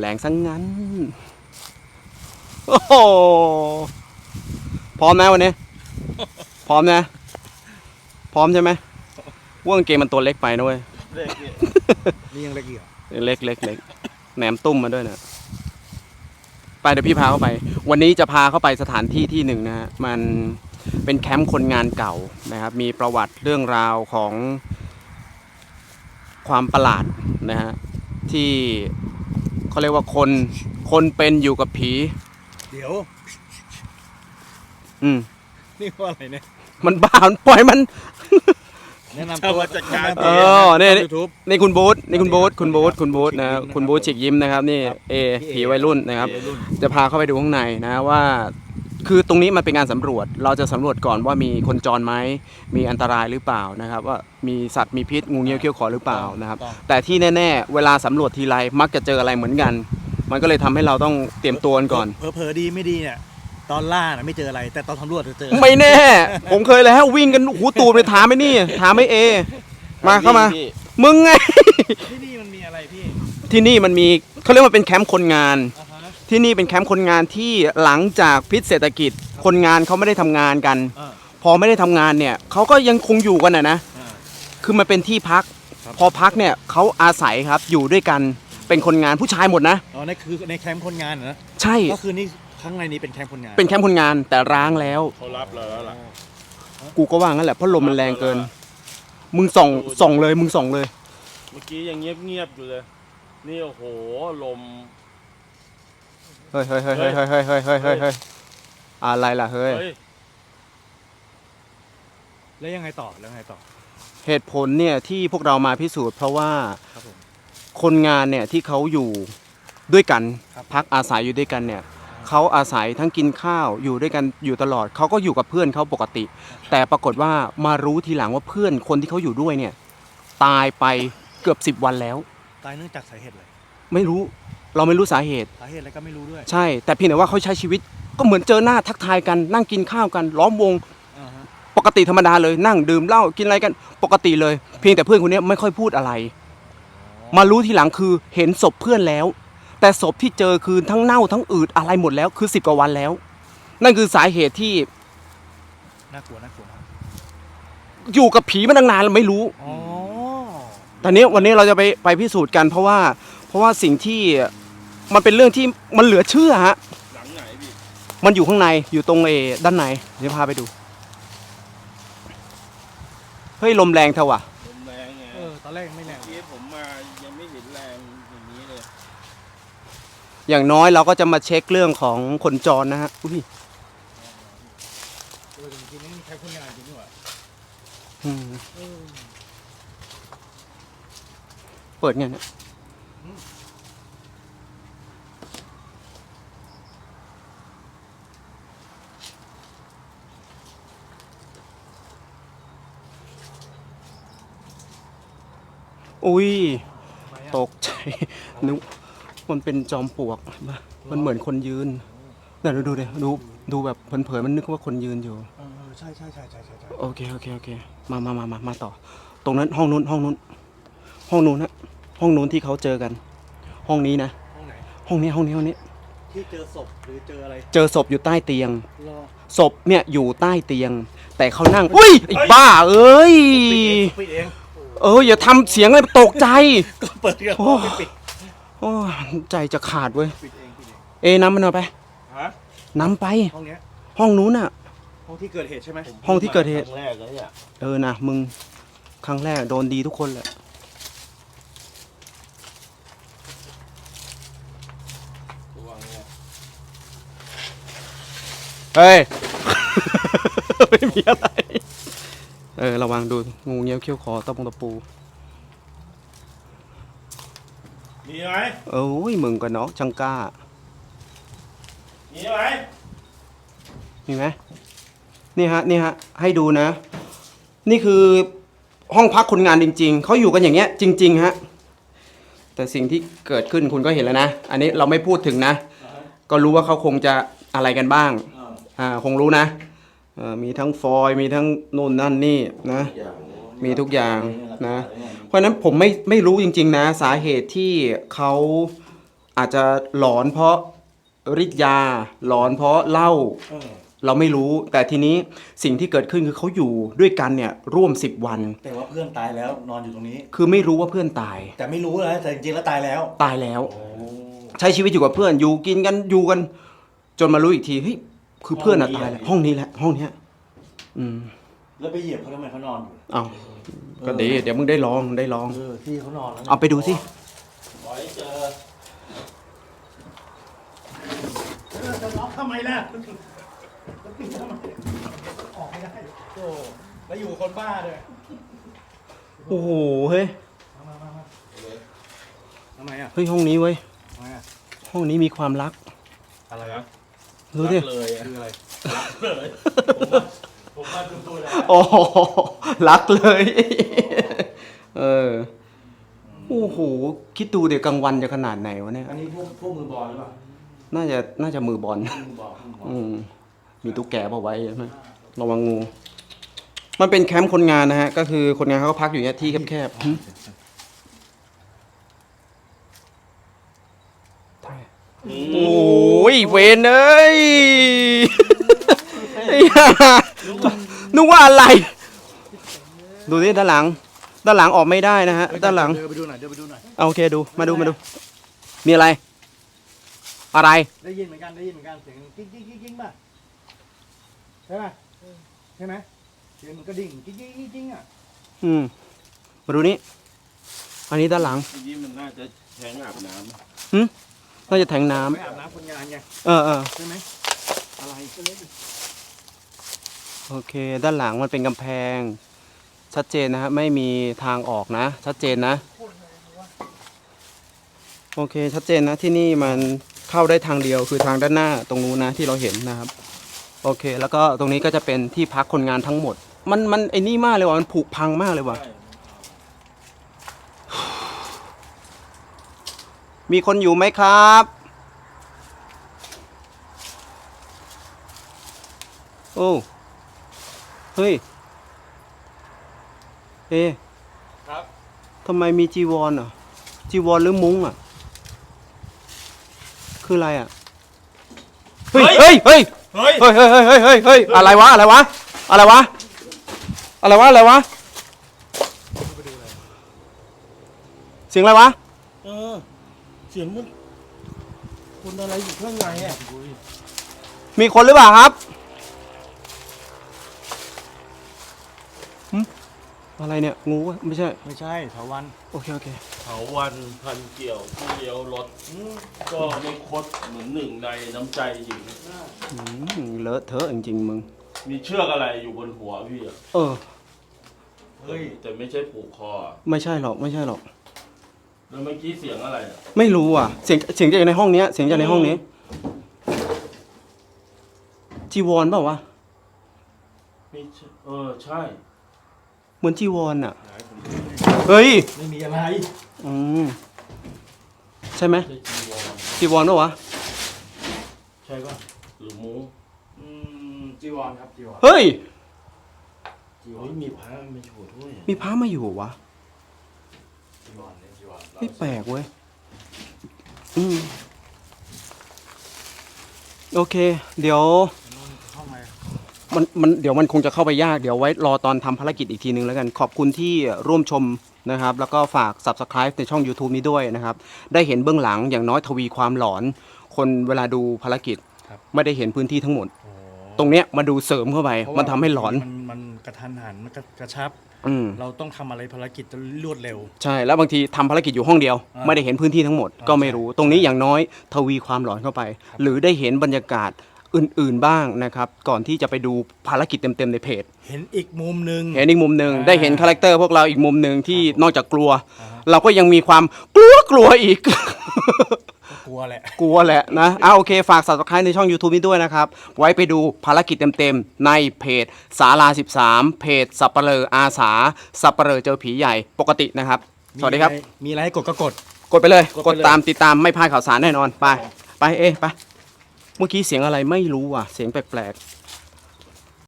แรงสังงั้น โอ้โห พร้อมนะวันนี้ พร้อมนะ พร้อมใช่ไหมว่ากางเกมมันตัวเล็กไปนะเว้ยเด็กเนี่ยนี่ยังเล็กอีกเหรอเล็กเล็กเล็กแหนมตุ้มมาด้วยนะไปเดี๋ยวพี่พาเข้าไป วันนี้จะพาเข้าไปสถานที่ที่หนึ่งนะฮะ มันเป็นแคมป์คนงานเก่านะครับ มีประวัติเรื่องราวของความประหลาดนะฮะที่ เขาเรียกว่าคน คนเป็นอยู่กับผี เดี๋ยว อืม นี่ว่าอะไรเนี่ย มันบ้ามันปล่อยมัน แนะนำตัวทำมาจากการเออเนี่ย ยูทูบ นี่คุณบูธนี่คุณบูธคุณบูธคุณบูธนะคุณบูธฉีกยิ้มนะครับ นี่เอผีวัยรุ่นนะครับ จะพาเข้าไปดูข้างในนะว่า คือตรงนี้มันเป็นงานสำรวจ เราจะสำรวจก่อนว่ามีคนจรไหมมีอันตรายหรือเปล่านะครับว่ามีสัตว์มีพิษงูเงี้ยวเขี้ยวขอหรือเปล่านะครับ แต่ที่แน่ๆ เวลาสำรวจทีไรมักจะเจออะไรเหมือนกัน มันก็เลยทำให้เราต้องเตรียมตัวกันก่อน เผลอๆดีไม่ดีเนี่ยตอนล่าน่ะไม่เจออะไรแต่ตอนสำรวจจะเจอไม่แน่ ผมเคยแล้ววิ่งกันหูตูดไปถามไอ้นี่ถามไอ้เอ มาเข้ามา มึงไง ที่นี่มันมีอะไรพี่ ที่นี่มันมีเขาเรียกว่าเป็นแคมป์คนงานอ่าฮะ ที่นี่เป็นแคมป์คนงานที่หลังจากพิษเศรษฐกิจ คนงานเขาไม่ได้ทำงานกัน อ่าพอไม่ได้ทำงานเนี่ยเขาก็ยังคงอยู่กันนะนะ อ่า คือมันเป็นที่พัก ครับ พอพักเนี่ยเขาอาศัยครับอยู่ด้วยกันเป็นคนงานผู้ชายหมดนะ อ๋อนี่คือในแคมป์คนงานเหรอใช่ก็คือนี่ข้างในนี้เป็นแคมป์คนงานเป็นแคมป์คนงานแต่ร้างแล้ว เขารับเราแล้วล่ะ กูก็ว่างั้นแหละเพราะลมมันแรงเกิน มึงส่องส่องเลยมึงส่องเลย เมื่อกี้ยังเงียบเงียบๆอยู่เลย นี่โอ้โห ลม เฮ้ยเฮ้ยเฮ้ยเฮ้ยเฮ้ยเฮ้ยเฮ้ยเฮ้ยเฮ้ยเฮ้ยอะไรล่ะเฮ้ย เฮ้ย แล้วยังไงต่อ แล้วยังไงต่อ เหตุผลเนี่ยที่พวกเรามาพิสูจน์เพราะว่าครับผม คนงานเนี่ยที่เขาอยู่ด้วยกันครับ พักอาศัยอยู่ด้วยกันเนี่ยเขาอาศัยทั้งกินข้าวอยู่ด้วยกันอยู่ตลอดเขาก็อยู่กับเพื่อนเขาปกติ แต่ปรากฏว่ามารู้ทีหลังว่าเพื่อนคนที่เขาอยู่ด้วยเนี่ยตายไปเกือบสิบวันแล้ว ตายเนื่องจากสาเหตุอะไรไม่รู้ เราไม่รู้สาเหตุ สาเหตุอะไรก็ไม่รู้ด้วยใช่ แต่เพียงแต่ว่าเขาใช้ชีวิต ก็เหมือนเจอหน้าทักทายกัน นั่งกินข้าวกัน ล้อมวง อ่าฮะปกติธรรมดาเลยนั่งดื่มเหล้ากินอะไรกัน ปกติเลย เพียงแต่เพื่อนคนนี้ไม่ค่อยพูดอะไร มารู้ทีหลังคือเห็นศพเพื่อนแล้ว แต่ศพที่เจอคือทั้งเน่าทั้งอืดอะไรหมดแล้ว คือสิบกว่าวันแล้ว นั่นคือสาเหตุที่น่ากลัวน่ากลัวมากอยู่กับผีมาตั้งนานแล้วไม่รู้ อ๋อแต่เนี้ยวันนี้เราจะไปไปพิสูจน์กันเพราะว่าเพราะว่าสิ่งที่ มันเป็นเรื่องที่มันเหลือเชื่อฮะ หลังไหนพี่มันอยู่ข้างในอยู่ตรงเอด้านในเดี๋ยวพาไปดู เฮ้ยลมแรงเท่าว่ะ ลมแรงไงเออตอนแรกไม่แรงเมื่อกี้ผมมายังไม่เห็นแรงอย่างนี้เลยอย่างน้อยเราก็จะมาเช็คเรื่องของคนจรนะฮะอุ้ยเออจริงๆนี่มีแคมป์คนงานจริงด้วยอืมเออเปิดไงเนี่ย อุ้ยทำไมอะตกใจนึกมันเป็นจอมปลวกเห็นปะมันเหมือนคนยืนเนี่ยดูดูดิดูดูแบบเผินๆมันนึกว่าคนยืนอยู่ เออใช่ใช่ใช่ใช่ใช่ใช่โอเคโอเคโอเค มามามามามาต่อ ตรงนั้นห้องนู้นห้องนู้น ห้องนู้นนะห้องนู้นที่เขาเจอกัน ห้องนี้นะ ห้องไหนห้องนี้ห้องนี้ห้องนี้ ที่เจอศพหรือเจออะไรเจอศพอยู่ใต้เตียง รอศพเนี่ยอยู่ใต้เตียง แต่เขานั่ง อุ้ยไอ้บ้าเอ้ย ปิดเองเอ ออย่าทำเสียงเลยตกใจ ก็เปิดกันโอ้ไม่ปิดโอ้ใจจะขาดเว้ย ปิดเองปิดเองเอนำมันเอาไปฮะนำไป ห้องเนี้ยห้องนู้นน่ะ ห้องที่เกิดเหตุใช่ไหมห้องที่เกิดเหตุ ครั้งแรกแล้วเนี่ยเออนะมึงครั้งแรกโดนดีทุกคนแหละระวังเนี่ยเฮ้ย ไม่มีอะไร เออ ระวังดู งูเงี้ยวเขี้ยวคอตะปงตะปู มีไหมเอ้ย มึงกับน้องช่างกล้า มีไหมมีไหมนี่ฮะ นี่ฮะ ให้ดูนะ นี่คือห้องพักคนงานจริง ๆ เขาอยู่กันอย่างเงี้ย จริง ๆ ฮะ แต่สิ่งที่เกิดขึ้นคุณก็เห็นแล้วนะ อันนี้เราไม่พูดถึงนะ ก็รู้ว่าเขาคงจะอะไรกันบ้าง อ่า คงรู้นะเอ่อ มีทั้งฟอยล์มีทั้งนู่นนั่นนี่นะมีทุกอย่างนะเพราะฉะนั้นผมไม่ไม่รู้จริง ๆ นะ สาเหตุที่เขาอาจจะหลอนเพราะฤทธิ์ยาหลอนเพราะเหล้าเออเราไม่รู้แต่ทีนี้สิ่งที่เกิดขึ้นคือเขาอยู่ด้วยกันเนี่ยร่วม 10 วัน แต่ว่าเพื่อนตายแล้วนอนอยู่ตรงนี้ คือไม่รู้ว่าเพื่อนตาย แต่ไม่รู้นะแต่จริงๆแล้วตายแล้ว ตายแล้ว ใช้ชีวิตอยู่กับเพื่อนอยู่กินกันอยู่กัน จนมารู้อีกทีเฮ้ย คือเพื่อนอะตายแล้วห้องนี้แหละ ห้องเนี้ยอืม แล้วไปเหยียบเขาทำไมเขานอนอยู่เอาก็ดี เดี๋ยวมึงได้ลองได้ลอง เออที่เขานอนแล้วเอาไปดูสิขอให้เจอจะล็อกทำไมล่ะทำไมออกไม่ได้โอ้แล้วอยู่กับคนบ้าด้วยโอ้โห เฮ้ยมามามาทำไมอะเฮ้ยห้องนี้เว้ย ทำไมอะห้องนี้มีความรัก อะไรนะ รู้ดิรักเลยอะคืออะไรรักเลยผมว่าผมว่าดูตัวแล้วโอ้โหรักเลย เออ โอ้โห คิดดูเดี๋ยวกลางวันจะขนาดไหนวะเนี่ย อันนี้พวกพวกมือบอลหรือเปล่าน่าจะ น่าจะมือบอล มือบอลมือบอลอืมมีตุ๊กแกเอาไว้ใช่ไหมระวังงู มันเป็นแคมป์คนงานนะฮะ ก็คือคนงานเขาก็พักอยู่เนี่ยที่แคบๆหึโอ้ย เวนเอ้ยไอ้ห่านึกว่าอะไร ดูนี่ด้านหลัง ด้านหลังออกไม่ได้นะฮะ ด้านหลัง เดินไปดูหน่อยเดินไปดูหน่อยเอาโอเคดู มาดูมาดู มีอะไร อะไร ได้ยินเหมือนกันได้ยินเหมือนกันเสียงกิ๊งกิ๊งกิ๊งกิ๊งป่ะใช่ป่ะใช่ไหมเสียงมันก็ดิ่งกิ๊งกิ๊งกิ๊งกิ๊งอะอืม มาดูนี่อันนี้ด้านหลัง ทีนี้มันน่าจะแทงอาบน้ น่าจะแทงน้ำไม่อาบน้ำคนงานไงเออเออใช่ไหมอะไรก็เล่นโอเค ด้านหลังมันเป็นกำแพง ชัดเจนนะฮะไม่มีทางออกนะ ชัดเจนนะ โอเค ชัดเจนนะที่นี่มันเข้าได้ทางเดียวคือทางด้านหน้าตรงนู้นนะที่เราเห็นนะครับ โอเค แล้วก็ตรงนี้ก็จะเป็นที่พักคนงานทั้งหมด มันมันไอ้นี่มากเลยว่ะมันผุพังมากเลยำว่ะ ใช่ มีคนอยู่ไหมครับ โอ้ เฮ้ย เอะครับทำไมมีจีวรอะ จีวรหรือมุ้งอะ คืออะไรอะเฮ้ยเฮ้ยเฮ้ย เฮ้ย เฮ้ย เฮ้ย เฮ้ย เฮ้ย เฮ้ย เฮ้ย อะไรวะ อะไรวะ อะไรวะ อะไรวะ อะไรวะ เสียงอะไรวะ เออ เสียงมันคนอะไรอยู่ข้างในอะมีคนหรือเปล่าครับหึอะไรเนี่ย งูวะไม่ใช่ ไม่ใช่เถาวันโอเค โอเค เถาวันพันเกี่ยวที่เลี้ยวรถก็ไม่คดเหมือนหนึ่งในน้ำใจหญิง อืมเลอะเทอะจริงๆมึง มีเชือกอะไรอยู่บนหัวพี่อะเออ เฮ้ย แต่ไม่ใช่ผูกคออะไม่ใช่หรอก ไม่ใช่หรอก แล้วเมื่อกี้เสียงอะไรอะไม่รู้อะ เสียงเสียงจากในห้องเนี้ยเสียงจากในห้องนี้ จีวรเปล่าวะไม่ใช่เออใช่เหมือนจีวรอะ เฮ้ย ไม่มีอะไรอืม ใช่ไหมใช่จีวรจีวรปะวะ ใช่ป่ะหรือมุ้งอืมจีวรครับจีวรเฮ้ย จีวรเฮ้ยมีพระไม่ถูด้วยมีพระมาอยู่วะจีวรเนี่ยจีวร ไม่แปลกเว้ย อืม โอเค เดี๋ยวเข้ามามันมันเดี๋ยวมันคงจะเข้าไปยาก เดี๋ยวไว้รอตอนทำภารกิจอีกทีนึงแล้วกัน ขอบคุณที่ร่วมชมนะครับ แล้วก็ฝาก subscribe ในช่อง YouTube นี้ด้วยนะครับ ได้เห็นเบื้องหลังอย่างน้อยทวีความหลอน คนเวลาดูภารกิจไม่ได้เห็นพื้นที่ทั้งหมดโอ้ตรงเนี้ยมาดูเสริมเข้าไปเพราะมันว่าทำให้หลอน มันมันกระทันหันมันกระกระชับ อืม เราต้องทำอะไรภารกิจรวดเร็ว ใช่แล้วบางทีทำภารกิจอยู่ห้องเดียว อ่าไม่ได้เห็นพื้นที่ทั้งหมดอ่าก็ไม่รู้ ตรงนี้อย่างน้อยทวีความหลอนเข้าไป หรือได้เห็นบรรยากาศอื่นๆบ้างนะครับ ก่อนที่จะไปดูภารกิจเต็มๆในเพจ เห็นอีกมุมหนึ่ง เห็นอีกมุมหนึ่งอ่าได้เห็นคาแรคเตอร์พวกเราอีกมุมหนึ่งที่นอกจากกลัวอ่าฮะเราก็ยังมีความกลัวกลัวอีก ก็กลัวแหละ กลัวแหละนะอ่าโอเคฝาก subscribe ในช่อง YouTube นี้ด้วยนะครับ ไว้ไปดูภารกิจเต็มๆ ในเพจสารา13 เพจสับเปลออาสา สับเปลอเจอผีใหญ่ปกตินะครับ สวัสดีครับ มีอะไมีอะไรให้กดก็กด กดไปเลย กดกไปดเลยตามติดตามไม่พลาดข่าวสารแน่นอนไป ไปเอ๊ะไปเมื่อกี้เสียงอะไรไม่รู้อะ เสียงแปลกๆ